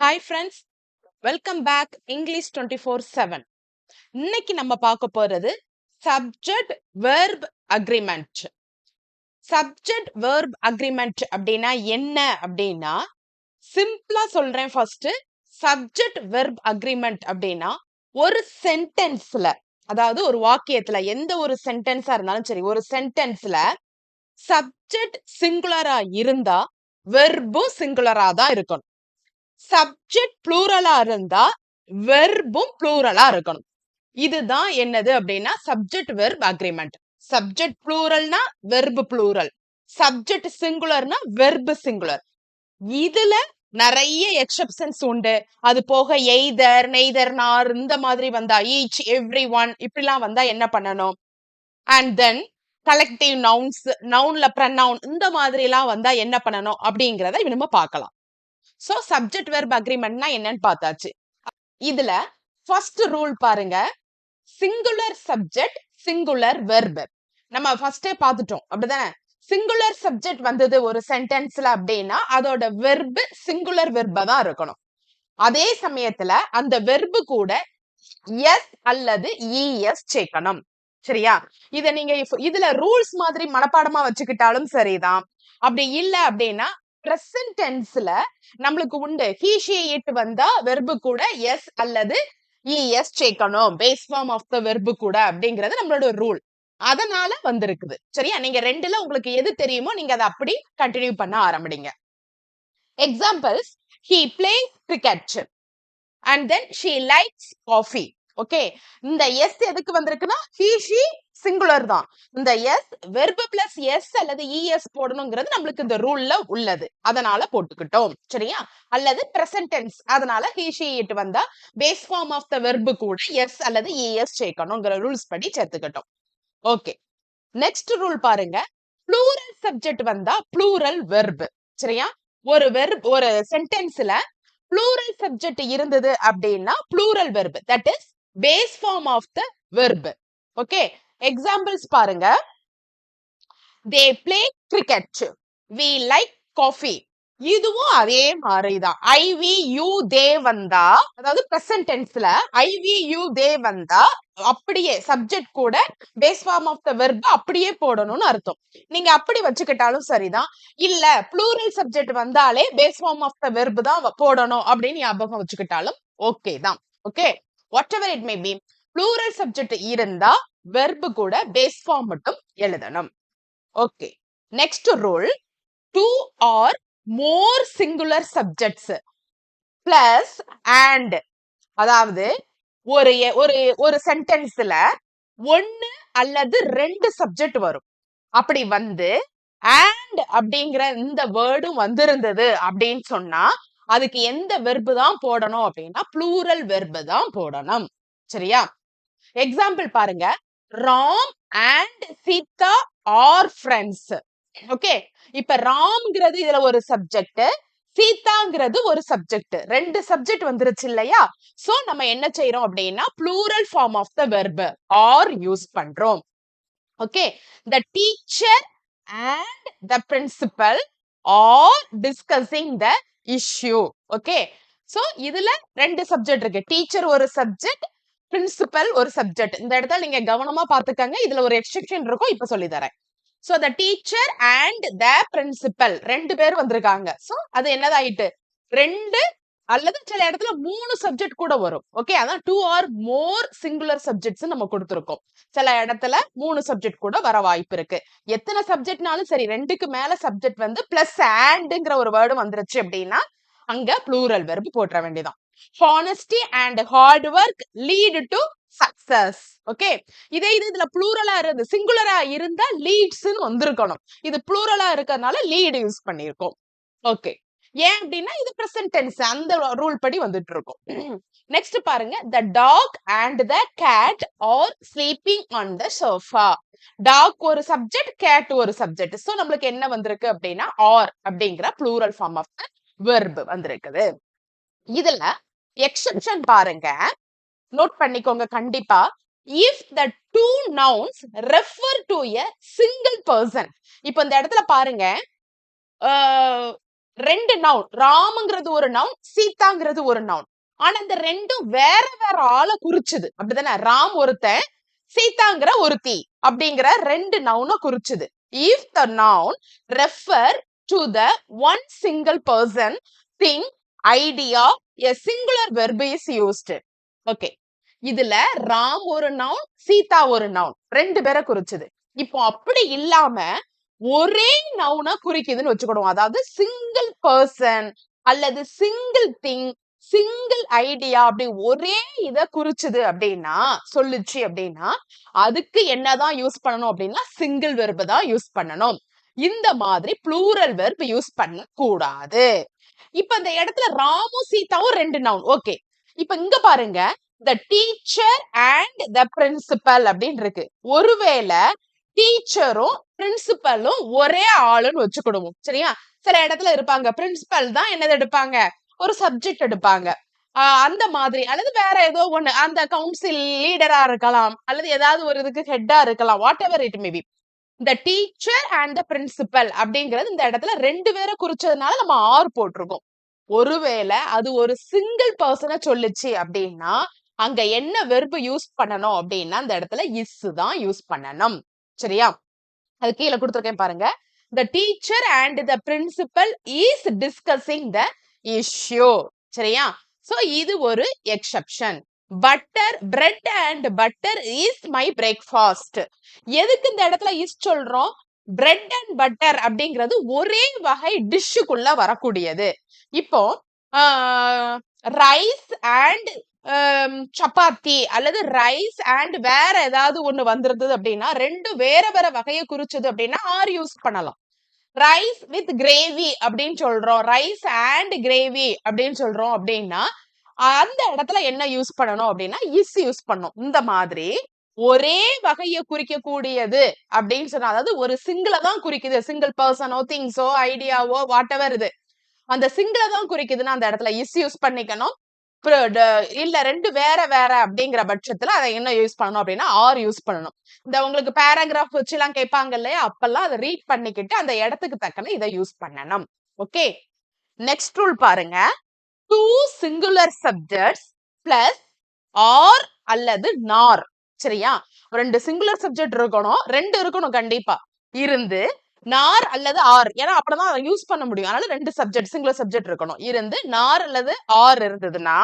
Hi friends welcome back English twenty four seven இன்னைக்கு நம்ம பார்க்க போறது subject verb agreement subject verb agreement அப்படின்னா என்ன அப்படின்னா சிம்பிளா சொல்றேன் ஃபர்ஸ்ட் சப்ஜெக்ட் வெர்ப் அக்ரிமெண்ட் அப்படின்னா ஒரு சென்டென்ஸ்ல அதாவது ஒரு வாக்கியத்துல எந்த ஒரு சென்டென்ஸா இருந்தாலும் சரி ஒரு சென்டென்ஸ்ல சப்ஜெக்ட் சிங்குலரா இருந்தா வெர்பும் சிங்குலரா தான் இருக்கணும். சப்ஜெக்ட் ப்ளூரலா இருந்தா வெர்பும் ப்ளூரலா இருக்கணும். இதுதான் என்னது அப்படின்னா சப்ஜெக்ட் வெர்ப் அக்ரிமெண்ட் சப்ஜெக்ட் ப்ளூரல்னா வெர்பு ப்ளூரல் சப்ஜெக்ட் சிங்குலர்னா வெர்பு சிங்குலர் இதுல நிறைய எக்ஸப்ஷன்ஸ் உண்டு. அது போக எய்தர் நெய்தர் நார் இந்த மாதிரி வந்தா ஈச் எவ்ரி ஒன் இப்படிலாம் வந்தா என்ன பண்ணணும்? அண்ட் தென் கலெக்டிவ் நவுன்ஸ் நவுன்ல ப்ரனவுன் இந்த மாதிரிலாம் வந்தா என்ன பண்ணணும் அப்படிங்கிறத நம்ம பார்க்கலாம். சோ சப்ஜெக்ட் வெர்ப் அக்ரிமெண்ட்னா என்னன்னு பார்த்தாச்சு. இதுல ஃபர்ஸ்ட் ரூல் பாருங்க. சிங்குலர் சப்ஜெக்ட் சிங்குலர் வெர்ப் நம்ம ஃபர்ஸ்டே பார்த்துட்டோம். அப்படிதானே? சிங்குலர் சப்ஜெக்ட் வந்தது ஒரு சென்டென்ஸ்ல அப்படின்னா அதோட வெர்பு சிங்குலர் வெர்பா தான் இருக்கணும். அதே சமயத்துல அந்த வெர்பு கூட எஸ் அல்லது இஎஸ் சேர்க்கணும். சரியா? இத நீங்க இதுல ரூல்ஸ் மாதிரி மனப்பாடமா வச்சுக்கிட்டாலும் சரிதான். அப்படி இல்ல அப்படின்னா பிரசன்ட் டென்ஸ்ல நம்மளுக்கு உண்டு. ஹீ ஷி இட் வந்தா வெர்பு கூட எஸ் அல்லது இஎஸ் சேர்க்கணும். Base form of the verb கூட அப்படிங்கிறது நம்மளோட ரூல் அதனால வந்திருக்குது. சரியா? நீங்க ரெண்டுல உங்களுக்கு எது தெரியுமோ நீங்க அதை அப்படி கண்டினியூ பண்ண ஆரம்பிங்க. Examples he play cricket and then she likes coffee okay இந்த எஸ் எதுக்கு வந்திருக்குன்னா ஹீஷி சிங்குலர் தான். இந்த எஸ் வெர்பு பிளஸ் எஸ் அல்லது இஎஸ் போடணுங்கிறது நம்மளுக்கு இந்த ரூல்ல உள்ளது. அதனால போட்டுக்கிட்டோம். சரியா? அல்லது பிரசன்டென்ஸ் அதனால ஹி இட் வந்தா base form of the verb கூட எஸ் அல்லது இஎஸ் சேர்க்கணுங்கிற ரூல்ஸ் படி சேர்த்துக்கிட்டோம். ஓகே நெக்ஸ்ட் ரூல் பாருங்க. ப்ளூரல் சப்ஜெக்ட் வந்தா ப்ளூரல் வெர்பு சரியா? ஒரு வெர்ப் ஒரு சென்டென்ஸ்ல ப்ளூரல் சப்ஜெக்ட் இருந்தது அப்படின்னா plural verb that is base form of the verb okay examples பாருங்க. They play cricket we like coffee இதுவும் அதே மாதிரிதான். ஐ வி யூ தே வந்தா அதாவது பிரசன்ட் டென்ஸ்ல ஐ வி யூ தே வந்தா அப்படியே சப்ஜெக்ட் கூட base form of the verb அப்படியே போடணும்னு அர்த்தம். நீங்க அப்படி வச்சுக்கிட்டாலும் சரிதான். இல்ல ப்ளூரல் சப்ஜெக்ட் வந்தாலே base form of the verb தான் போடணும் அப்படின்னு ஞாபகம் வச்சுக்கிட்டாலும் ஓகே தான். Okay whatever it may be plural subject இருந்தா வெர்பு கூட பேஸ் ஃபார்ம் மட்டும் எழுதணும். Okay next rule two or more singular subjects plus and அதாவது ஒரு ஒரு ஒரு சென்டென்ஸ்ல ஒன்னு அல்லது ரெண்டு சப்ஜெக்ட் வரும். அப்படி வந்து அண்ட் அப்படிங்கிற இந்த வேர்டும் வந்திருந்தது அப்படின்னு சொன்னா அதுக்கு எந்த வெர்பு தான் போடணும் அப்படின்னா ப்ளூரல் வெர்பு தான் போடணும். சரியா? எக்ஸாம்பிள் பாருங்க. Ram and Sita are friends okay இப்ப ராம்ங்கிறது இதுல ஒரு சப்ஜெக்ட் சீதாங்கிறது ஒரு சப்ஜெக்ட் ரெண்டு சப்ஜெக்ட் வந்துருச்சு இல்லையா? சோ நம்ம என்ன செய்யறோம் அப்படின்னா plural form of the verb are use பண்றோம். Okay the teacher and the principal are discussing the issue okay so இதுல ரெண்டு சப்ஜெக்ட் இருக்கு. டீச்சர் ஒரு சப்ஜெக்ட் பிரின்சிபல் ஒரு சப்ஜெக்ட் இந்த இடத்துல நீங்க கவனமா பாத்துக்கங்க இதுல ஒரு எக்ஸெப்ஷன் இருக்கும். இப்ப சொல்லி தரேன். So the teacher and the principal ரெண்டு பேர் வந்திருக்காங்க. ஸோ அது என்னதாயிட்டு? ரெண்டு அல்லது சில இடத்துல மூணு சப்ஜெக்ட் கூட வரும். ஓகே அதான் two or more singular subjects நம்ம கொடுத்துருக்கோம். சில இடத்துல மூணு சப்ஜெக்ட் கூட வர வாய்ப்பு இருக்கு. எத்தனை சப்ஜெக்ட்னாலும் சரி ரெண்டுக்கு மேல சப்ஜெக்ட் வந்து பிளஸ் ஆண்டுங்கிற ஒரு வேர்டு வந்துருச்சு அப்படின்னா அங்க ப்ளூரல் வெர்பு போட்டுற வேண்டியதான் honesty and hard work lead to success okay இதே இது இதுல ப்ளூரலா இருந்து சிங்குலரா இருந்தா லீட்ஸ்னு வந்திருக்கணும். இது ப்ளூரலா இருக்கிறதுனால லீடு யூஸ் பண்ணியிருக்கோம். ஓகே ஏன் அப்படின்னா இது பிரசன்ட் டென்ஸ் அந்த ரூல் படி வந்துட்டு இருக்கும் நெக்ஸ்ட் பாருங்க. The dog and the cat are sleeping on the sofa dog ஒரு சப்ஜெக்ட் கேட் ஒரு சப்ஜெக்ட் சோ நம்மளுக்கு என்ன வந்திருக்கு அப்படின்னா ஆர் அப்படிங்கிற ப்ளூரல் ஃபார்ம் ஆஃப் வெர்பு வந்திருக்குது. இதுல எக்ஸெப்ஷன் பாருங்க. நோட் பண்ணிக்கோங்க கண்டிப்பா. If the two nouns refer to a single person இப்போ இந்த இடத்துல பாருங்க. ரெண்டு நவுன் ராமுங்கிறது ஒரு நவுன் சீதாங்கிறது ஒரு நவுன் ஆனா இந்த ரெண்டும் வேற வேற ஆளை குறிச்சுது. அப்படிதானே? ராம் ஒருத்தன் சீதாங்கிற ஒருத்தி அப்படிங்கிற ரெண்டு நவுனை குறிச்சுது. If the noun refer to the one single person thing idea a singular verb is used okay இதுல ராம் ஒரு நவுன் சீதா ஒரு நவுன் ரெண்டு பேரை குறிச்சது. இப்போ அப்படி இல்லாம ஒரே நவுனா குறிக்குதுன்னு வச்சுக்கணும். அதாவது சிங்கிள் பர்சன் அல்லது சிங்கிள் திங் சிங்கிள் ஐடியா அப்படி ஒரே இத குறிச்சுது அப்படின்னா சொல்லுச்சு அப்படின்னா அதுக்கு என்னதான் யூஸ் பண்ணணும் அப்படின்னா சிங்கிள் வெர்பு தான் யூஸ் பண்ணணும். இந்த மாதிரி ப்ளூரல் வெர்ப் யூஸ் பண்ண கூடாது இப்ப இந்த இடத்துல ராமு சீதாவும் ரெண்டு நவுன் ஓகே இப்ப இங்க பாருங்க. The teacher and the principal அப்படின்னு இருக்கு. ஒருவேளை டீச்சரும் பிரின்சிபலும் ஒரே ஆளுன்னு வச்சுக்கிடுவோம். சரியா? சில இடத்துல இருப்பாங்க. பிரின்சிபல் தான் என்னது எடுப்பாங்க? ஒரு சப்ஜெக்ட் எடுப்பாங்க. ஆஹ் அந்த மாதிரி. அல்லது வேற ஏதோ ஒண்ணு. அந்த கவுன்சில் லீடரா இருக்கலாம். அல்லது ஏதாவது ஒரு இதுக்கு ஹெட்டா இருக்கலாம். வாட் எவர் இட் மேபி இந்த டீச்சர் அண்ட் த பிரின்சிபல் அப்படிங்கிறது இந்த இடத்துல ரெண்டு பேரை குறிச்சதுனால நம்ம ஆர் போட்டிருக்கோம். ஒருவேளை அது ஒரு சிங்கிள் பர்சனை சொல்லுச்சு அப்படின்னா அங்க என்ன வெர்பு யூஸ் பண்ணணும் அப்படின்னா அந்த இடத்துல இஸ் தான் யூஸ் பண்ணணும். சரியா? அது கீழே கொடுத்துருக்கேன் பாருங்க. The teacher and the principal is discussing the issue சரியா? சோ இது ஒரு exception butter bread and butter is my breakfast எதுக்கு இந்த இடத்துல இஸ் சொல்றோம்? பிரெட் அண்ட் பட்டர் அப்படிங்கிறது ஒரே வகை டிஷ்ஷுக்குள்ள வரக்கூடியது. இப்போ ரைஸ் அண்ட் சப்பாத்தி அல்லது ரைஸ் அண்ட் வேற ஏதாவது ஒண்ணு வந்திருந்தது அப்படின்னா ரெண்டு வேற வேற வகையை குறிச்சது அப்படின்னா ஆர் யூஸ் பண்ணலாம். ரைஸ் வித் கிரேவி அப்படின்னு சொல்றோம். ரைஸ் அண்ட் கிரேவி அப்படின்னு சொல்றோம் அப்படின்னா அந்த இடத்துல என்ன யூஸ் பண்ணணும் அப்படின்னா இஸ் யூஸ் பண்ணும் இந்த மாதிரி ஒரே வகையை குறிக்கக்கூடியது அப்படின்னு சொன்னா அதாவது ஒரு சிங்கிளை தான் குறிக்குது. சிங்கிள் பர்சனோ திங்ஸோ ஐடியாவோ வாட் எவர் இது. அந்த சிங்கிளை தான் குறிக்குதுன்னா அந்த இடத்துல இஸ் யூஸ் பண்ணிக்கணும். இல்ல ரெண்டு வேற வேற அப்படிங்கிற பட்சத்துல அதை என்ன யூஸ் பண்ணணும் அப்படின்னா ஆர் யூஸ் பண்ணணும். இந்த உங்களுக்கு பேராகிராஃப் வச்சு எல்லாம் கேட்பாங்க இல்லையா? அப்பெல்லாம் அதை ரீட் பண்ணிக்கிட்டு அந்த இடத்துக்கு தக்கன இதை யூஸ் பண்ணணும். ஓகே? நெக்ஸ்ட் ரூல் பாருங்க. Two singular subjects plus or அல்லது நார் சரியா? ரெண்டு சிங்குலர் சப்ஜெக்ட் இருக்கணும். ரெண்டு இருக்கணும் கண்டிப்பா. இருந்து நார் அல்லது ஆர். ஏன்னா அப்படிதான் யூஸ் பண்ண முடியும். அதனால ரெண்டு சப்ஜெக்ட் சிங்குலர் சப்ஜெக்ட் இருக்கணும். இருந்து நார் அல்லது ஆர் இருந்ததுன்னா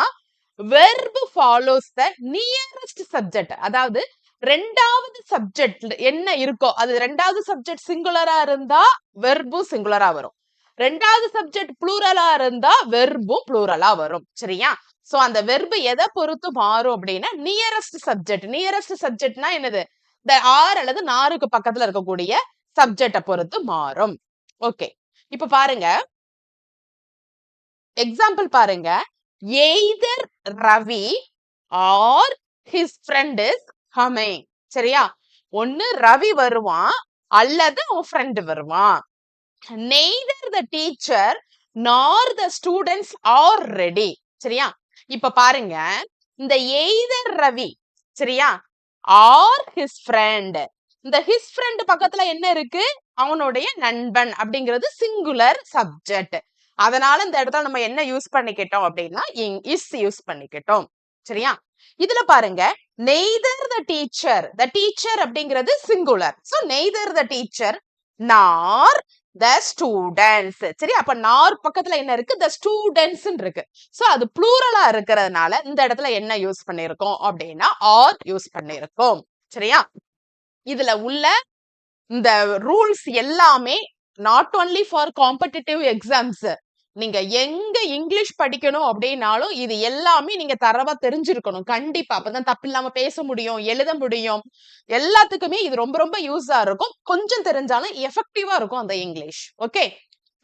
verb follows the nearest subject அதாவது ரெண்டாவது சப்ஜெக்ட் என்ன இருக்கோ அது ரெண்டாவது சப்ஜெக்ட் சிங்குலரா இருந்தா வெர்பும் சிங்குலரா வரும். ரெண்டாவது சப்ஜெக்ட் ப்ளூரலா இருந்தா வெர்பும் ப்ளூரலா வரும். சரியா? சோ அந்த வெர்பு எதை பொறுத்து மாறும் அப்படின்னா நியரஸ்ட் சப்ஜெக்ட் நியரஸ்ட் சப்ஜெக்ட்னா என்னது? இந்த ஆறு அல்லது நாருக்கு பக்கத்துல இருக்கக்கூடிய சப்ஜெக்டை பொறுத்து மாறும். ஓகே இப்ப பாருங்க. எக்ஸாம்பிள் பாருங்க. Either Ravi or his friend is ஹமே சரியா? ஒண்ணு ரவி வருவான் அல்லது அவன் ஃப்ரெண்ட் வருவான். Neither the teacher nor the students are ready சரியா? இப்ப பாருங்க. இந்த எய்தர் ரவி சரியா? ஆர் ஹிஸ் ஃப்ரெண்ட் இந்த ஹிஸ் ஃப்ரெண்ட் பக்கத்துல என்ன இருக்கு? அவனுடைய நண்பன் அப்படிங்கிறது சிங்குலர் சப்ஜெக்ட் அதனால இந்த இடத்துல நம்ம என்ன யூஸ் பண்ணிக்கிட்டோம் அப்படின்னா இங் இஸ் யூஸ் பண்ணிக்கிட்டோம். சரியா? இதுல பாருங்க neither the teacher the teacher அப்படிங்கிறது singular so neither the teacher nor the students சரி அப்ப நார் பக்கத்துல என்ன இருக்கு? த ஸ்டூடெண்ட்ஸ் இருக்கு. சோ அது ப்ளூரலா இருக்கிறதுனால இந்த இடத்துல என்ன யூஸ் பண்ணிருக்கோம் அப்படின்னா ஆர் யூஸ் பண்ணிருக்கோம். சரியா? இதுல உள்ள இந்த ரூல்ஸ் எல்லாமே not only for competitive exams நீங்க எங்க இங்கிலீஷ் படிக்கணும் அப்படின்னாலும் இது எல்லாமே நீங்க தரவா தெரிஞ்சிருக்கணும். கண்டிப்பா அப்பதான் தப்பு இல்லாம பேச முடியும் எழுத முடியும். எல்லாத்துக்குமே இது ரொம்ப ரொம்ப யூஸா இருக்கும். கொஞ்சம் தெரிஞ்சாலும் எஃபெக்டிவா இருக்கும் அந்த English okay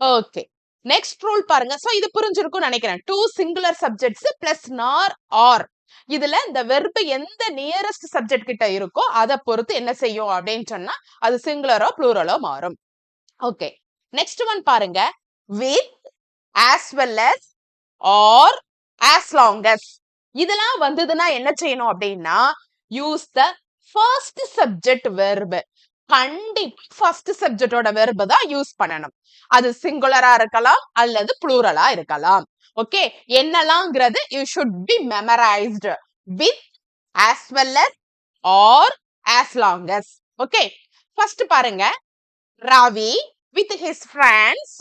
okay next rule பாருங்க. சோ இது புரிஞ்சிருக்கும்னு நினைக்கிறேன். Two singular subjects plus nor or இதுல இந்த வெர்பு எந்த நியரஸ்ட் சப்ஜெக்ட் கிட்ட இருக்கோ அதை பொறுத்து என்ன செய்யும் அப்படின்னு சொன்னா அது சிங்குலரோ ப்ளூரலோ மாறும். ஓகே நெக்ஸ்ட் ஒன் பாருங்க. With as well as or as long இதெல்லாம் வந்ததுன்னா என்ன செய்யணும் அப்படின்னா use the first subject verb கண்டிப்பா ஃபர்ஸ்ட் சப்ஜெக்டோட வெர்பு தான் யூஸ் பண்ணணும். அது சிங்குலரா இருக்கலாம் அல்லது ப்ளூரலா இருக்கலாம். Okay என்னலாங்கிறது you should be memorised with as well as or as long okay first பாருங்க. Ravi with his friends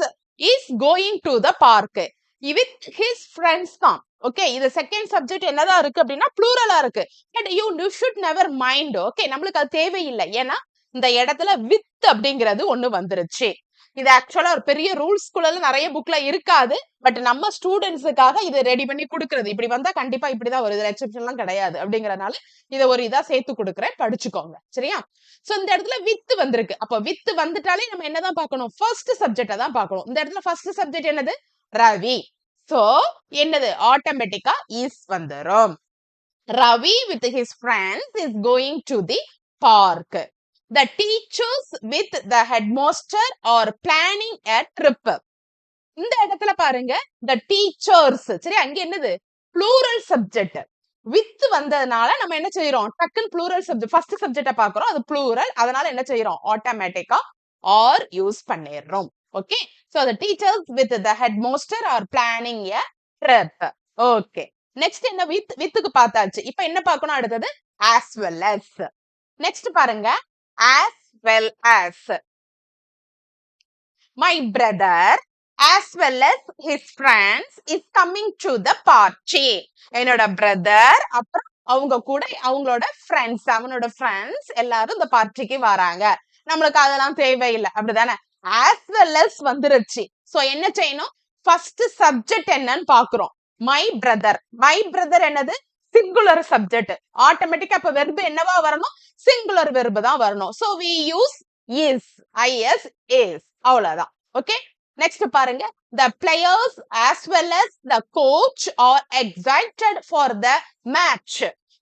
is going to the park with his friends தான். ஓகே இது செகண்ட் சப்ஜெக்ட் என்னதான் இருக்கு அப்படின்னா ப்ளூரலா இருக்கு. But you you should never mind okay நம்மளுக்கு அது தேவையில்லை. ஏன்னா இந்த இடத்துல வித் அப்படிங்கிறது ஒண்ணு வந்துருச்சு. இது ஆக்சுவலா ஒரு பெரிய ரூல்ஸ்குள்ள நிறைய புக்ல இருக்காது. பட் நம்ம ஸ்டூடெண்ட்ஸுக்காக இதை ரெடி பண்ணி கொடுக்கறது. இப்படி வந்தா கண்டிப்பா இப்படிதான் வருது. எக்ஸப்ஷன்லாம் கிடையாது அப்படிங்கறனால இதை ஒரு இதா சேர்த்து கொடுக்குறேன். படிச்சுக்கோங்க. சரியா? சோ இந்த இடத்துல வித்து வந்திருக்கு. அப்ப வித்து வந்துட்டாலே நம்ம என்னதான் பார்க்கணும்? ஃபர்ஸ்ட் சப்ஜெக்ட தான் பார்க்கணும். இந்த இடத்துல ஃபர்ஸ்ட் சப்ஜெக்ட் என்னது? ரவி. சோ என்னது? ஆட்டோமேட்டிக்கா இஸ் வந்துரும். Ravi with his friends is going to the park the teachers with the headmaster are planning a trip இந்த இடத்துல பாருங்க த டீச்சர்ஸ் சரி அங்க என்னது? ப்ளூரல் சப்ஜெக்ட் வித் வந்ததுனால நம்ம என்ன செய்யறோம் டக்குன்னு ப்ளூரல் சப்ஜெக்ட் ஃபர்ஸ்ட் சப்ஜெக்ட பாக்குறோம். அது ப்ளூரல் அதனால என்ன செய்யறோம் ஆட்டோமேட்டிக்கா ஆர் யூஸ் பண்ணிடுறோம். Okay so the teachers with the head master are planning a trip okay next என்ன? வித் வித்துக்கு பார்த்தாச்சு. இப்போ என்ன பார்க்கணும் அடுத்தது? ஆஸ் வெல் அஸ் நெக்ஸ்ட் பாருங்க. As well as my brother as well as his friends is coming to the party. என்னோட brother அப்புறம் அவங்க கூட அவங்களோட ஃப்ரெண்ட்ஸ் அவனோட ஃப்ரெண்ட்ஸ் எல்லாரும் இந்த பார்ட்டிக்கு வராங்க. நம்மளுக்கு அதெல்லாம் தேவையில்லை. அப்படிதானே? As well as வந்துருச்சு. சோ என்ன செய்யணும்? ஃபர்ஸ்ட் சப்ஜெக்ட் என்னன்னு பாக்குறோம் மை பிரதர் மை பிரதர் என்னது? சிங்குலர் சப்ஜெக்ட் ஆட்டோமேட்டிக்கா அப்ப வெர்பு என்னவா வரணும்? சிங்குலர் வெர்பு தான் வரணும். So we use is I S is அவ்வளவுதான். ஓகே நெக்ஸ்ட் பாருங்க. The players as well as the coach are excited for the match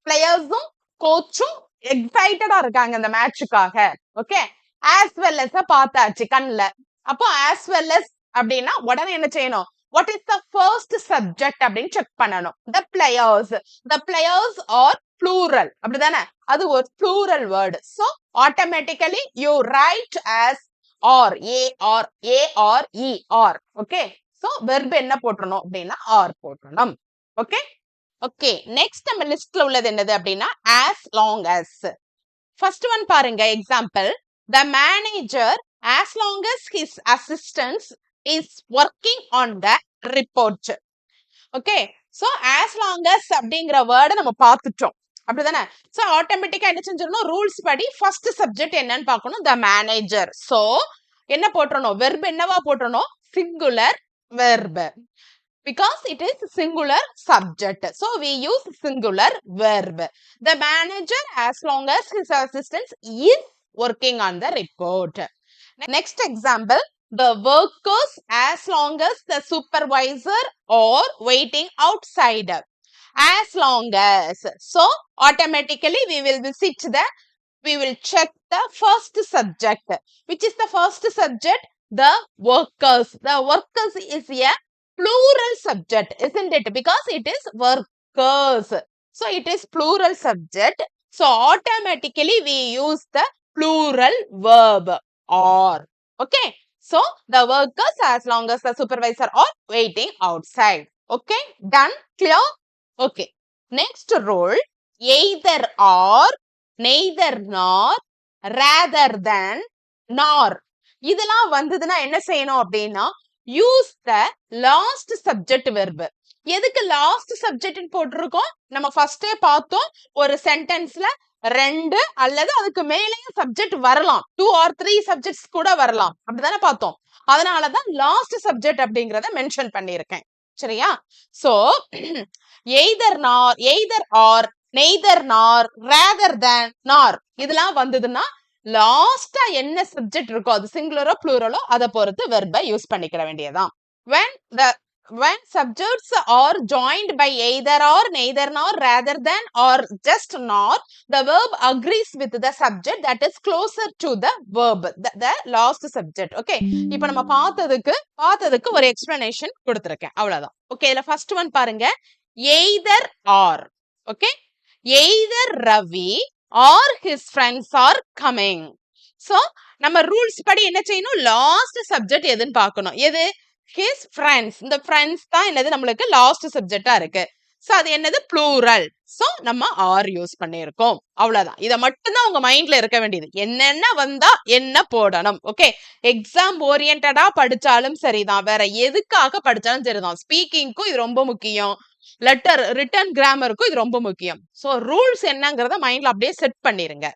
பிளேயர்ஸும் கோச்சும் எக்ஸைட்டடா இருக்காங்க இந்த மேட்சுக்காக ஓகே ஆஸ் வெல் அஸ் பார்த்தாச்சு கண்ணுல. அப்போ ஆஸ் வெல் அஸ் அப்படின்னா உடனே என்ன செய்யணும்? What is the first subject அப்படின்னு செக் பண்ணணும். The players the players are plural அப்படிதானே? அது ஒரு plural word so automatically you write as are A R A R E are okay so verb என்ன போட்டுறணும் அப்படின்னா ஆர் போட்டுறணும். ஓகே ஓகே நெக்ஸ்ட் நம்ம லிஸ்ட்ல உள்ளது என்னது அப்படின்னா as long as first one பாருங்க example the manager as long as his assistants is working on the report okay so as long as அப்படிங்கிற வேர்டை நம்ம பார்த்துட்டோம். அப்படிதானே? ஸோ ஆட்டோமேட்டிக்காக என்ன செஞ்சிடணும்? ரூல்ஸ் படி ஃபர்ஸ்ட் சப்ஜெக்ட் என்னன்னு பார்க்கணும். த மேனேஜர் ஸோ என்ன போட்டுறணும்? வெர்ப் என்னவா போட்டுறணும்? Singular verb because it is singular subject. So we use singular verb. The manager as long as his assistant is working on the report. Next example, the workers as long as the supervisor or waiting outside. As long as. So automatically we will visit the, we will check the first subject. Which is the first subject? The workers. The workers is a plural subject, isn't it? Because it is workers. So it is plural subject. So automatically we use the plural verb or. Okay. So the workers as long as the supervisor are waiting outside. Okay. Done? Clear? Okay. Next rule. Either or, neither nor, rather than, nor. இதெல்லாம் வந்ததுன்னா என்ன செய்யணும் அப்படின்னா use the last subject verb எதுக்கு last subject போட்டிருக்கோம் நம்ம ஃபர்ஸ்டே பார்த்தோம் ஒரு சென்டென்ஸ்ல ரெண்டு அல்லது அதுக்கு மேலேயும் சப்ஜெக்ட் வரலாம். டூ ஆர் த்ரீ சப்ஜெக்ட்ஸ் கூட வரலாம். அப்படிதானே பார்த்தோம்? அதனாலதான் லாஸ்ட் சப்ஜெக்ட் அப்படிங்கறத மென்ஷன் பண்ணியிருக்கேன். சரியா? So either nor either or neither nor rather than nor இதெல்லாம் வந்ததுன்னா லாஸ்டா என்ன சப்ஜெக்ட் இருக்கோ அது சிங்குலரோ ப்ளூரலோ அதை பொறுத்து வெர்பை யூஸ் பண்ணிக்கிற வேண்டியதான் when the when subjects are joined by either or neither nor rather than or just nor the verb agrees with the subject that is closer to the verb the, the last subject okay இப்போ நம்ம பார்த்ததுக்கு பார்த்ததுக்கு ஒரு explanation கொடுத்துருக்கேன் அவ்வளவுதான் okay இதுல first one பாருங்க either or okay either Ravi or his friends are coming so நம்ம ரூல்ஸ் படி என்ன செய்யணும் லாஸ்ட் சப்ஜெக்ட் எதுன்னு பார்க்கணும் எது ஹிஸ் ஃப்ரெண்ட்ஸ் இந்த ஃப்ரெண்ட்ஸ் தான் என்னது? நம்மளுக்கு லாஸ்ட் சப்ஜெக்டா இருக்கு. ஸோ அது என்னது? ப்ளூரல் சோ நம்ம ஆர் யூஸ் பண்ணியிருக்கோம். அவ்வளோதான் இதை மட்டும்தான் உங்க மைண்ட்ல இருக்க வேண்டியது. என்னென்ன வந்தா என்ன போடணும்? ஓகே எக்ஸாம் ஓரியன்டா படிச்சாலும் சரிதான். வேற எதுக்காக படிச்சாலும் சரிதான். ஸ்பீக்கிங்க்கும் இது ரொம்ப முக்கியம். லெட்டர் ரிட்டர்ன் கிராமருக்கும் இது ரொம்ப முக்கியம். சோ ரூல்ஸ் என்னங்கிறத மைண்ட்ல அப்படியே செட் பண்ணிருங்க.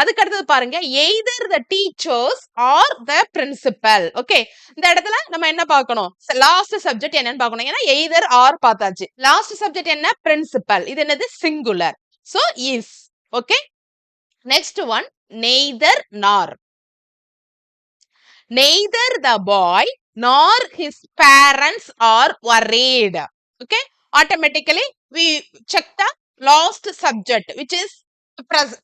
அதுக்கு அடுத்தது பாருங்க either the teachers or the principal okay இந்த இடத்துல நம்ம என்ன பார்க்கணும்? லாஸ்ட் சப்ஜெக்ட் என்னன்னு பார்க்கணும். ஏன்னா எய்தர் ஆர் பார்த்தாச்சு. லாஸ்ட் சப்ஜெக்ட் என்ன? பிரின்சிபல் இது என்னது? Singular so is okay next one neither nor neither the boy nor his parents are worried. Okay? Automatically we check the last subject which is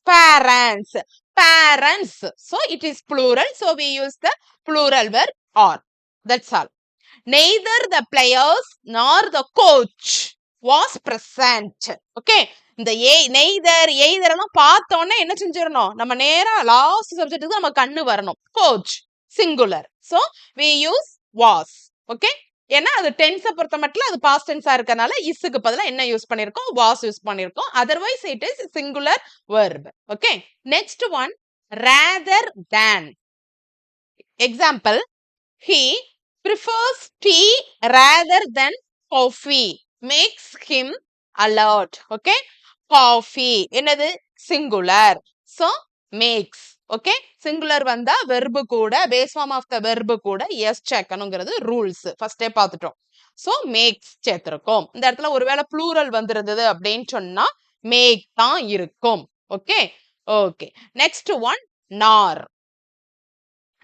parents parents so it is plural so we use the plural verb are that's all neither the players nor the coach was present okay இந்த ஏ neither either பார்த்தோன்னே என்ன செஞ்சிடணும் நம்ம நேரா last சப்ஜெக்ட்டுக்கு நம்ம கண்ணு வரணும் coach singular so we use was okay ஏன்னா அது டென்ஸை பொறுத்த மட்டும் அது பாஸ்ட் டென்ஸாக இருக்கனால இஸ்ஸுக்கு பதிலாக என்ன யூஸ் பண்ணியிருக்கோம் வாஸ் யூஸ் பண்ணியிருக்கோம் otherwise it is singular verb okay next one rather than example he prefers tea rather than coffee makes him alert okay coffee என்னது? Singular so makes okay singular வந்தா verb கூட base form of the verb கூட S சேர்க்கணுங்கிறது rules ஃபர்ஸ்டே பார்த்துட்டோம். So maths சேர்த்துருக்கோம். இந்த இடத்துல ஒருவேளை ப்ளூரல் வந்திருந்தது அப்படின்னு சொன்னா மேக் தான் இருக்கும். Okay okay next one nor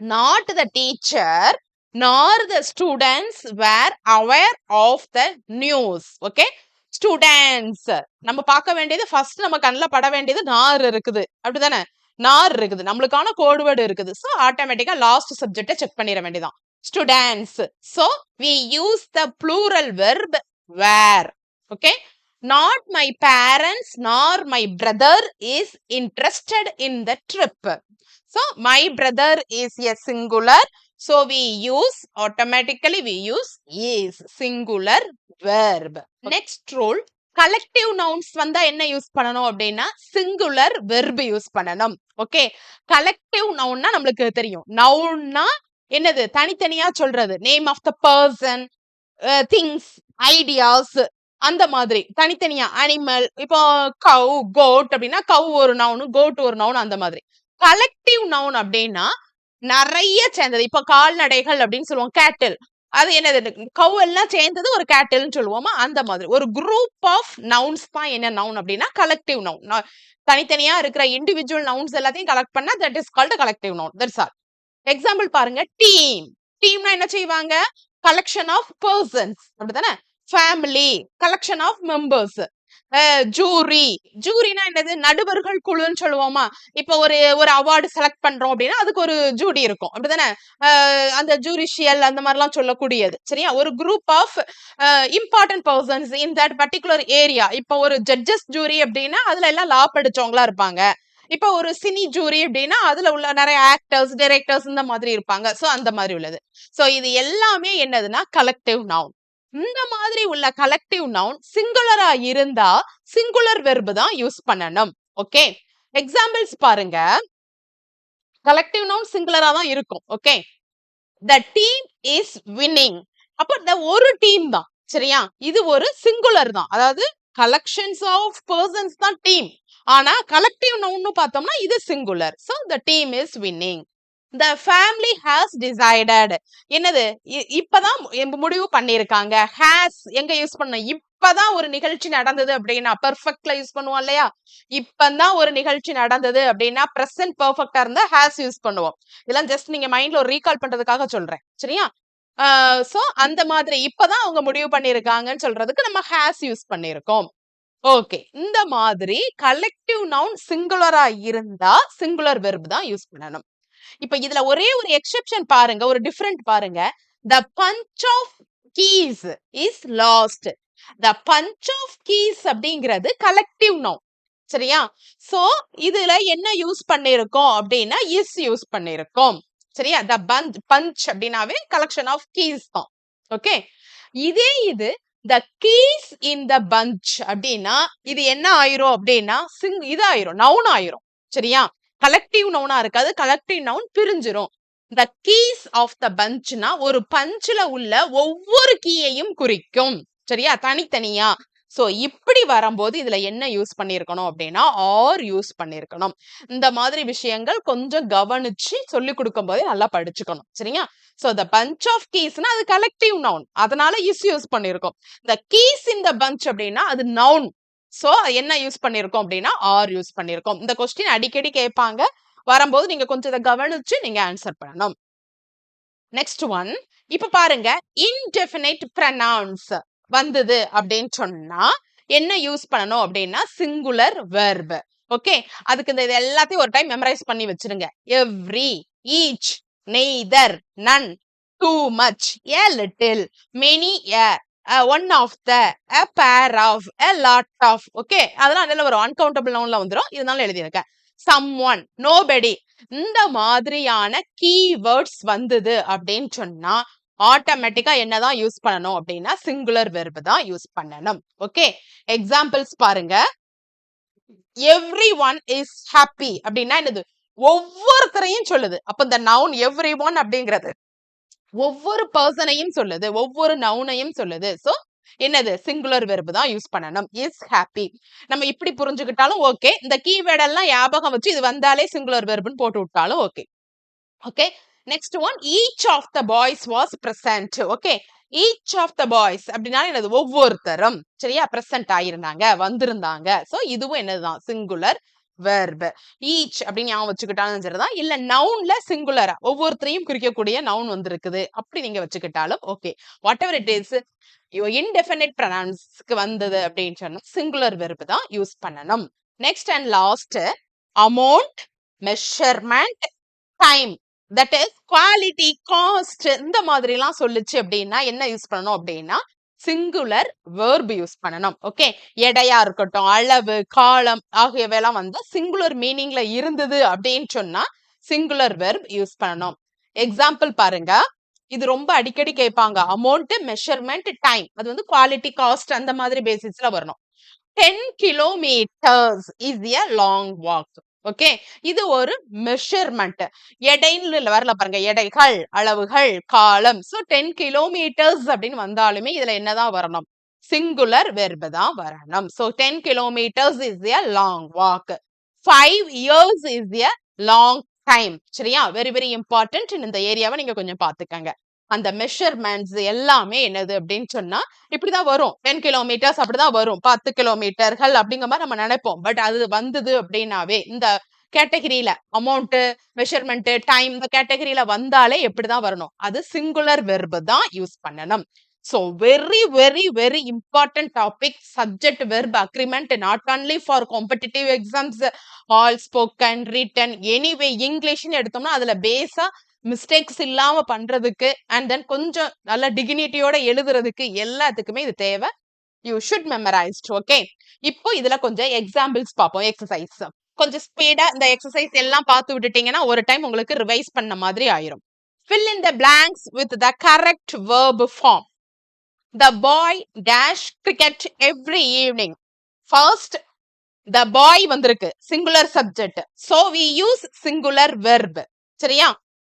not the teacher nor the students were aware of the news okay students நம்ம பார்க்க வேண்டியது ஃபர்ஸ்ட் நம்ம கண்ணில் பட வேண்டியது நார் இருக்குது. அப்படிதானே? நார் இருக்குது. நம்மளுக்கான கோட் வேர்டு இருக்குது. ஸோ ஆட்டோமேட்டிக்கா லாஸ்ட் சப்ஜெக்டை செக் பண்ணிட வேண்டியதான் students so we use the plural verb were okay not my parents nor my brother is interested in the trip so my brother is a singular so we use automatically we use is singular verb next rule collective nouns வந்தா என்ன use பண்ணணும் அப்படின்னா singular verb use பண்ணணும். Okay collective நவுன்னா நம்மளுக்கு தெரியும். நவுன்னா என்னது? தனித்தனியா சொல்றது. Name of the person things ideas அந்த மாதிரி. தனித்தனியா. அனிமல் இப்போ கவு கோட் அப்படின்னா கவு ஒரு நவுனு கோட் ஒரு நவுன் அந்த மாதிரி. கலெக்டிவ் நவுன் அப்படின்னா நிறைய சேர்ந்தது. இப்ப கால்நடைகள் அப்படின்னு சொல்லுவோம். கேட்டில் அது என்னது? கவ் எல்லாம் சேர்ந்தது ஒரு கேட்டில்னு சொல்லுவோமா? அந்த மாதிரி. ஒரு குரூப் ஆஃப் நவுன்ஸ் தான் என்ன நவுன் அப்படின்னா கலெக்டிவ் நவுன் தனித்தனியா இருக்கிற இண்டிவிஜுவல் நவுன்ஸ் எல்லாத்தையும் கலெக்ட் பண்ணா that is called collective noun that's all example பாருங்க. டீம் டீம்னா என்ன செய்வாங்க? கலெக்ஷன் ஆஃப் பர்சன்ஸ் அப்படித்தானே? Family collection of members jury. ஜூரினா என்னது? நடுவர்கள் குழுன்னு சொல்லுவோமா? இப்போ ஒரு ஒரு அவார்டு செலக்ட் பண்றோம் அப்படின்னா அதுக்கு ஒரு ஜூடி இருக்கும். அப்படிதானே? அந்த ஜூரிஷியல் அந்த மாதிரிலாம் சொல்லக்கூடியது. சரியா? ஒரு group of important persons in that particular area இப்போ ஒரு ஜட்ஜஸ் ஜூரி அப்படின்னா அதுல எல்லாம் லா படிச்சவங்களா இருப்பாங்க. இப்போ ஒரு சினி ஜூரி அப்படின்னா அதுல உள்ள நிறைய ஆக்டர்ஸ் டைரக்டர்ஸ் இந்த மாதிரி இருப்பாங்க. சோ அந்த மாதிரி உள்ளது. சோ இது எல்லாமே என்னதுன்னா கலெக்டிவ் நவுன் இந்த மாதிரி உள்ள கலெக்டிவ் நவுன் சிங்குலரா இருந்தா சிங்குலர் வெர்பு தான் யூஸ் பண்ணணும். ஓகே எக்ஸாம்பிள்ஸ் பாருங்க. கலெக்டிவ் நவுன் சிங்குலரா தான் இருக்கும். Okay the team is winning அப்போ இந்த ஒரு டீம் தான். சரியா? இது ஒரு சிங்குலர் தான். அதாவது கலெக்ஷன்ஸ் ஆஃப் பர்சன்ஸ் தான் டீம் ஆனா கலெக்டிவ் நவுன்னு பார்த்தோம்னா இது singular so the team is winning the family has decided என்னது? இ- இப்பதான் முடிவு பண்ணியிருக்காங்க. ஹேஸ் எங்க யூஸ் பண்ண? இப்பதான் ஒரு நிகழ்ச்சி நடந்தது அப்படின்னா பெர்ஃபெக்ட்ல யூஸ் பண்ணுவோம் இல்லையா? இப்பதான் ஒரு நிகழ்ச்சி நடந்தது அப்படின்னா பிரசன்ட் பெர்ஃபெக்டா இருந்தா ஹேஸ் யூஸ் பண்ணுவோம். இதெல்லாம் ஜஸ்ட் நீங்க மைண்ட்ல ஒரு ரீகால் பண்றதுக்காக சொல்றேன். சரியா? சோ அந்த மாதிரி இப்பதான் அவங்க முடிவு பண்ணிருக்காங்கன்னு சொல்றதுக்கு நம்ம ஹேஸ் யூஸ் பண்ணிருக்கோம் ஓகே இந்த மாதிரி கலெக்டிவ் நவுன் சிங்குலரா இருந்தா சிங்குலர் வெர்ப் தான் யூஸ் பண்ணணும். இப்ப இதுல ஒரே ஒரு எக்ஸெப்ஷன் பாருங்க ஒரு டிஃபரெண்ட் பாருங்க. The bunch of keys is lost the bunch of keys அப்படிங்கிறது கலெக்டிவ் நவுன் சரியா? சோ இதுல என்ன யூஸ் பண்ணிருக்கோம் அப்படின்னா இஸ் யூஸ் பண்ணிருக்கோம். சரியா? த பஞ்ச் பஞ்ச் அப்படின்னாவே கலெக்ஷன் ஆஃப் கீஸ் தான். ஓகே இதே இது the keys in the punch அப்படின்னா இது என்ன ஆயிரும் அப்படின்னா சிங் இது ஆயிரும் நவுன் ஆயிரும். சரியா? கலெக்டிவ் நவுனா இருக்காது. கலெக்டிவ் நவுன் பிரிஞ்சிரும். த கீஸ் ஆஃப் த பஞ்ச்னா ஒரு பஞ்சில் உள்ள ஒவ்வொரு கீயையும் குறிக்கும். சரியா? தனித்தனியா. ஸோ இப்படி வரும்போது இதுல என்ன யூஸ் பண்ணியிருக்கணும் அப்படின்னா ஆர் யூஸ் பண்ணியிருக்கணும் இந்த மாதிரி விஷயங்கள் கொஞ்சம் கவனிச்சு சொல்லி கொடுக்கும் போதே நல்லா படிச்சுக்கணும். சரிங்களா ஸோ த பஞ்ச் ஆஃப் கீஸ்னா அது கலெக்டிவ் நவுன் அதனால இஸ் யூஸ் பண்ணியிருக்கோம் the keys in the punch அப்படின்னா அது நவுன் ஸோ என்ன யூஸ் பண்ணியிருக்கோம் அப்படின்னா ஆர் யூஸ் பண்ணியிருக்கோம் இந்த கொஸ்டின் அடிக்கடி கேட்பாங்க. வரும்போது நீங்க கொஞ்சம் இதை கவனிச்சு நீங்க ஆன்சர் பண்ணணும். நெக்ஸ்ட் ஒன் இப்ப பாருங்க இன்டெஃபினைட் ப்ரனவுன்ஸ் வந்தது அப்படின்னு சொன்னா என்ன யூஸ் பண்ணணும் அப்படின்னா சிங்குலர் வெர்பு ஓகே அதுக்கு இந்த இது எல்லாத்தையும் ஒரு டைம் மெமரைஸ் பண்ணி வச்சிருங்க. Every each neither none too much a little many a one of the a pair of a lot of okay அதெல்லாம் அதில் ஒரு அன்கவுண்டபிள் நவுன்ல வந்துடும் இதனால எழுதியிருக்கேன். சம் ஒன் நோபடி இந்த மாதிரியான கீவேர்ட்ஸ் வந்தது அப்படின்னு சொன்னா ஆட்டோமேட்டிக்கா என்னதான் யூஸ் பண்ணணும் அப்படின்னா சிங்குலர் வெர்பு தான் யூஸ் பண்ணணும். ஓகே எக்ஸாம்பிள்ஸ் பாருங்க. எவ்ரி ஒன் இஸ் ஹாப்பி அப்படின்னா என்னது? ஒவ்வொருத்தரையும் சொல்லுது. அப்ப இந்த நவுன் எவ்ரி ஒன் அப்படிங்கிறது. ஒவ்வொரு பர்சனையும் சொல்லுது ஒவ்வொரு நவுனையும் சொல்லுது. சோ என்னது? சிங்குலர் வெர்பு தான் யூஸ் பண்ணணும். இஸ் ஹாப்பி நம்ம இப்படி புரிஞ்சுக்கிட்டாலும் ஓகே இந்த கீவேர்ட் எல்லாம் ஞாபகம் வச்சு இது வந்தாலே சிங்குலர் வெர்புன்னு போட்டு விட்டாலும் okay okay next one each of the boys was present okay each of the boys அப்படின்னா என்னது? ஒவ்வொருத்தரும். சரியா? பிரசன்ட் ஆயிருந்தாங்க வந்திருந்தாங்க. சோ இதுவும் என்னதுதான்? சிங்குலர் வேர்பு ஈச் அப்படின்னு ஞாபகம் வச்சுக்கிட்டாலும் சரிதான். இல்ல நவுன்ல சிங்குலரா ஒவ்வொருத்தரையும் குறிக்கக்கூடிய நவுன் வந்திருக்குது. அப்படி நீங்க வச்சுக்கிட்டாலும் okay whatever it is indefinite ப்ரனான்ஸ்க்கு வந்தது அப்படின்னு சொன்னா சிங்குலர் வெர்பு தான் யூஸ் பண்ணணும். Next and last amount measurement time that is quality cost இந்த மாதிரி எல்லாம் சொல்லுச்சு அப்படின்னா என்ன யூஸ் பண்ணணும் அப்படின்னா சிங்குலர் வேர்பு யூஸ் பண்ணணும். ஓகே எடையா இருக்கட்டும் அளவு காலம் ஆகியவையெல்லாம் வந்து சிங்குலர் மீனிங்ல இருந்தது அப்படின்னு சொன்னா சிங்குலர் வெர்ப் யூஸ் பண்ணணும். எக்ஸாம்பிள் பாருங்க. இது ரொம்ப அடிக்கடி கேட்பாங்க. அமௌண்ட் மெஷர்மெண்ட் டைம் அது வந்து குவாலிட்டி காஸ்ட் அந்த மாதிரி பேசிஸ்ல வரணும். Ten kilometres is a long walk okay? இது ஒரு மெஷர்மெண்ட் எடைன்னு வரல பாருங்க. எடைகள் அளவுகள் காலம். ஸோ டென் கிலோமீட்டர்ஸ் அப்படின்னு வந்தாலுமே இதுல என்னதான் வரணும்? சிங்குலர் வெர்பு தான் வரணும். So ten kilometres is a long walk five years is a long time சரியா? வெரி வெரி இம்பார்ட்டன்ட் இந்த ஏரியாவை நீங்க கொஞ்சம் பாத்துக்கங்க அந்த மெஷர்மெண்ட்ஸ் எல்லாமே என்னது அப்படின்னு சொன்னா இப்படிதான் வரும். டென் கிலோமீட்டர்ஸ் அப்படிதான் வரும். பத்து கிலோமீட்டர்கள் அப்படிங்கிற மாதிரி நம்ம நினைப்போம். பட் அது வந்தது அப்படின்னாவே இந்த கேட்டகரியில அமௌண்ட்டு மெஷர்மெண்ட் டைம் இந்த கேட்டகரியில வந்தாலே எப்படிதான் வரணும்? அது சிங்குலர் வெர்பு தான் யூஸ் பண்ணணும். So very very very important topic subject verb agreement not only for competitive exams all spoken written anyway இங்கிலீஷ்னு எடுத்தோம்னா அதுல பேஸாக மிஸ்டேக்ஸ் இல்லாம பண்றதுக்கு அண்ட் தென் கொஞ்சம் நல்ல டிகினிட்டியோட எழுதுறதுக்கு எல்லாத்துக்குமே இது தேவை. யூ ஷுட் மெமரைஸ்ட் ஓகே இப்போ இதுல கொஞ்சம் எக்ஸாம்பிள்ஸ் பார்ப்போம் எக்ஸசைஸ் கொஞ்சம் ஸ்பீடா இந்த எக்ஸசைஸ் எல்லாம் பார்த்து விட்டுட்டீங்கன்னா ஒரு டைம் உங்களுக்கு ரிவைஸ் பண்ண மாதிரி ஆயிரும். Fill in the blanks with the correct verb form the boy dash cricket every evening first the boy வந்திருக்கு singular subject so we use singular verb சரியா?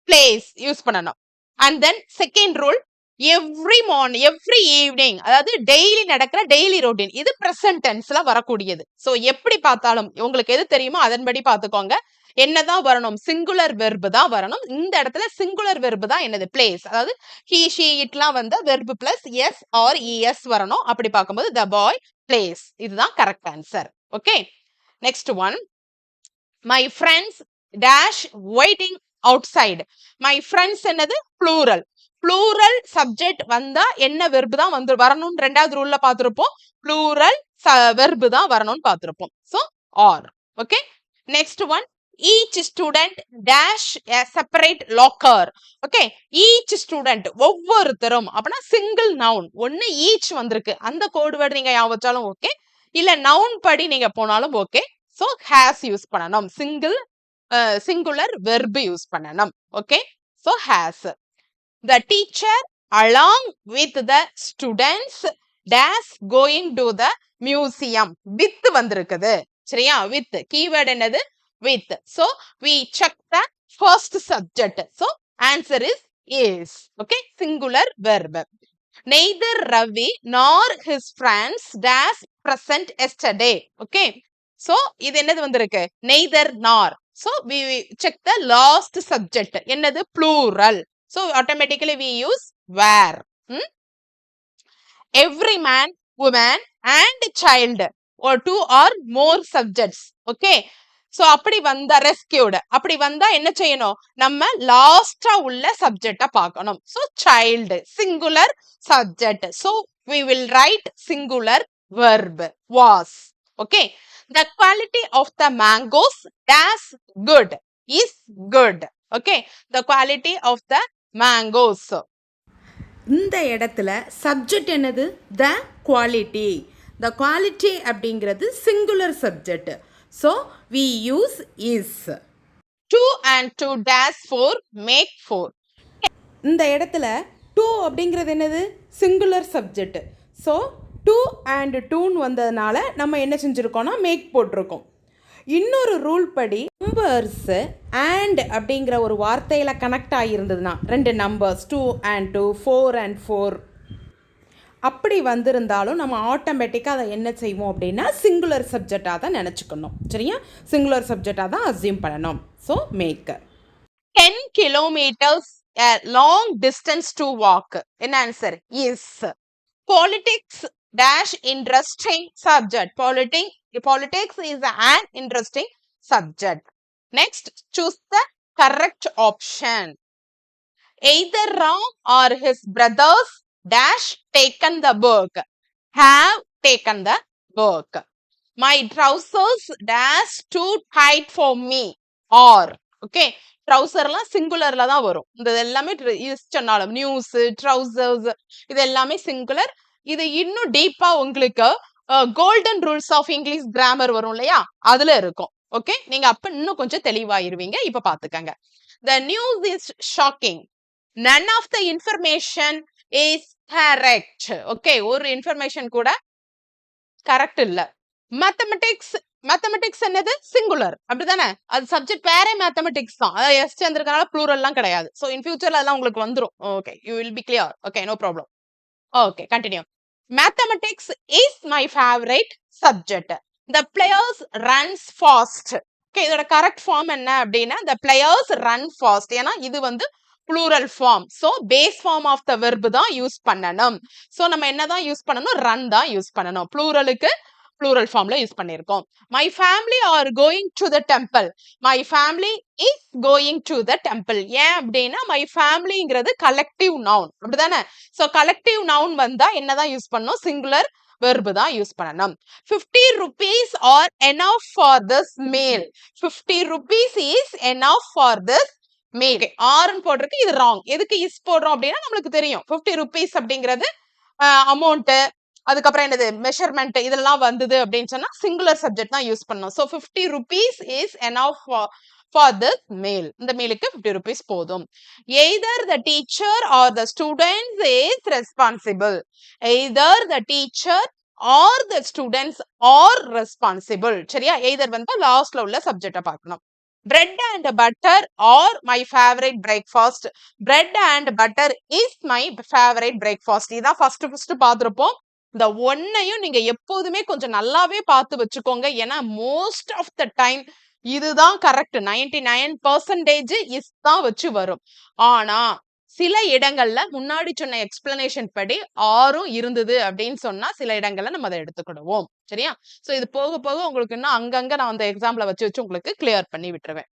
பிளேஸ் யூஸ் பண்ணணும். And then second rule every morning every evening அதாவது daily நடக்கிற daily routine இது present டென்ஸ்ல வரக்கூடியது. So எப்படி பார்த்தாலும் உங்களுக்கு எது தெரியுமோ அதன்படி பார்த்துக்கோங்க. என்னதான் வரணும்? சிங்குலர் வெர்பு தான் வரணும். இந்த இடத்துல சிங்குலர் வெர்பு தான் என்னது? பிளேஸ் அதாவது ஹீ ஷீ இட்லாம் வந்து verb plus S or ES வரணும். அப்படி பார்க்கும்போது த பாய் பிளேஸ் இதுதான் correct answer okay next one my friends dash waiting outside my friends என்னது? ப்ளூரல் ப்ளூரல் சப்ஜெக்ட் வந்தா என்ன வெர்பு தான் வந்து வரணும்னு ரெண்டாவது ரூல்ல பார்த்துருப்போம். ப்ளூரல் வெர்பு தான் வரணும்னு பார்த்துருப்போம். So are okay next one each student dash separate locker okay each student ஒவ்வொருத்தரும் அப்படின்னா சிங்கிள் நவுன் ஒன்னு ஈச் வந்திருக்கு. அந்த கோடு வேர்டு நீங்க ஞாபகம் வச்சாலும் ஓகே இல்ல நவுன் படி நீங்க போனாலும் ஓகே ஸோ ஹேஸ் யூஸ் பண்ணணும். சிங்கிள் சிங்குலர் வெர்பு யூஸ் பண்ணணும். Okay so has the teacher along with the students dash going to the museum with வந்திருக்குது. சரியா? வித் கீவேர்டு என்னது? With so we check the first subject so answer is is okay singular verb neither Ravi nor his friends dash present yesterday okay so இது என்னது வந்திருக்கு? Neither nor so we check the last subject என்னது? Plural so automatically we use were every man woman and child or two or more subjects okay so அப்படி வந்தா rescued அப்படி வந்தா என்ன செய்யணும்? நம்ம லாஸ்டா உள்ள சப்ஜெக்டை பார்க்கணும். So child singular subject so we will write singular verb was okay the quality of the mangoes dash good is good okay the quality of the mangoes இந்த இடத்துல சப்ஜெக்ட் என்னது? த குவாலிட்டி த குவாலிட்டி அப்படிங்கிறது singular subject so we use is two and two dash four make four இந்த இடத்துல two அப்படிங்கிறது என்னது? Singular subject so two and டூன்னு வந்ததுனால நம்ம என்ன செஞ்சுருக்கோம்னா மேக் போட்டிருக்கோம். இன்னொரு ரூல் படி நம்பர்ஸு அண்ட் அப்படிங்கிற ஒரு வார்த்தையில் கனெக்ட் ஆகியிருந்ததுன்னா ரெண்டு numbers two and two four and four அப்படி வந்திருந்தாலும் நம்ம ஆட்டோமேட்டிக்காக அதை என்ன செய்வோம் அப்படின்னா சிங்குலர் சப்ஜெக்டாக தான் நினச்சிக்கணும். சரியா? சிங்குலர் சப்ஜெக்டாக தான் அசியூம் பண்ணணும். So make ten kilometres long distance to walk என்ன answer is politics Dash interesting subject politic politics is an interesting subject. Next, choose the correct option. Either Ram or his brothers dash taken the book. Have taken the book. My trousers dash too tight for me. Or, okay, ட்ரௌசர்லாம் சிங்குலர்ல தான் வரும் இந்த எல்லாமே use சொன்னாலும் news trousers இது எல்லாமே singular இது இன்னும் டீப்பா உங்களுக்கு golden rules of English grammar வரும் இல்லையா? அதுல இருக்கும். ஓகே நீங்க அப்ப இன்னும் கொஞ்சம் தெளிவாயிருவீங்க. இப்ப பாத்துக்கங்க. The news is shocking none of the information is correct okay ஒரு இன்ஃபர்மேஷன் கூட கரெக்ட் இல்ல. மேத்தமெட்டிக்ஸ் மேத்தமெட்டிக்ஸ் என்னது? சிங்குலர் அப்படிதானே அது சப்ஜெக்ட் வேற மேத்தமெட்டிக்ஸ் தான். அதாவது எஸ் சேர்ந்திருக்கனால ப்ளூரல்லாம் கிடையாது. ஸோ இன் ஃபியூச்சர்ல அதெல்லாம் உங்களுக்கு வந்துடும் okay you will be clear okay no problem okay continue mathematics is my favourite subject the players runs fast okay இதோட கரெக்ட் ஃபார்ம் என்ன அப்படின்னா த பிளேயர்ஸ் ரன் ஃபாஸ்ட் ஏன்னா இது வந்து plural form so base form of the verb தான் use பண்ணணும். So நம்ம என்ன தான் யூஸ் பண்ணணும்? ரன் தான் யூஸ் பண்ணணும். ப்ளூரலுக்கு ப்ளூரல் ஃபார்ம்ல யூஸ் பண்ணியிருக்கோம். My family are going to the temple my family is going to the temple ஏன் அப்படின்னா மை ஃபேமிலிங்கிறது கலெக்டிவ் நவுன் அப்படிதானே ஸோ கலெக்டிவ் நவுன் வந்தா என்னதான் யூஸ் பண்ணணும்? சிங்குலர் வெர்பு தான் யூஸ் பண்ணணும். Fifty rupees are enough for this meal fifty rupees is enough for this meal ஆறுன்னு போட்டிருக்கு இது ராங் எதுக்கு இஸ் போடுறோம் அப்படின்னா நம்மளுக்கு தெரியும். ஃபிஃப்டி ருபீஸ் அப்படிங்கிறது அமௌண்ட்டு அதுக்கப்புறம் என்னது? மெஷர்மெண்ட் இதெல்லாம் வந்தது அப்படின்னு சொன்னா சிங்குலர் சப்ஜெக்ட் தான் யூஸ் பண்ணணும் so fifty rupees is enough for the meal இந்த மேலுக்கு ஃபிஃப்டி ருபீஸ் போதும். Either the teacher or the students is responsible either the teacher or the students are responsible சரியா? எய்தர் வந்து லாஸ்ட்ல உள்ள சப்ஜெக்டை பார்க்கணும். Bread and butter are my favourite breakfast bread and butter is my favourite breakfast இதான் first first பார்த்துருப்போம். இந்த ஒன்னையும் நீங்க எப்போதுமே கொஞ்சம் நல்லாவே பார்த்து வச்சுக்கோங்க. ஏன்னா மோஸ்ட் ஆஃப் த டைம் இதுதான் correct ninety nine percentage is தான் வச்சு வரும். ஆனா சில இடங்கள்ல முன்னாடி சொன்ன எக்ஸ்பிளனேஷன் படி ஆறும் இருந்தது அப்படின்னு சொன்னா சில இடங்கள்ல நம்ம அதை எடுத்துக்கிடுவோம். சரியா? சோ இது போக போக உங்களுக்கு இன்னும் அங்கங்க நான் அந்த எக்ஸாம்பிள வச்சு வச்சு உங்களுக்கு கிளியர் பண்ணி விட்டுருவேன்.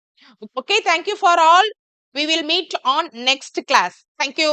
Okay thank you for all we will meet on next class thank you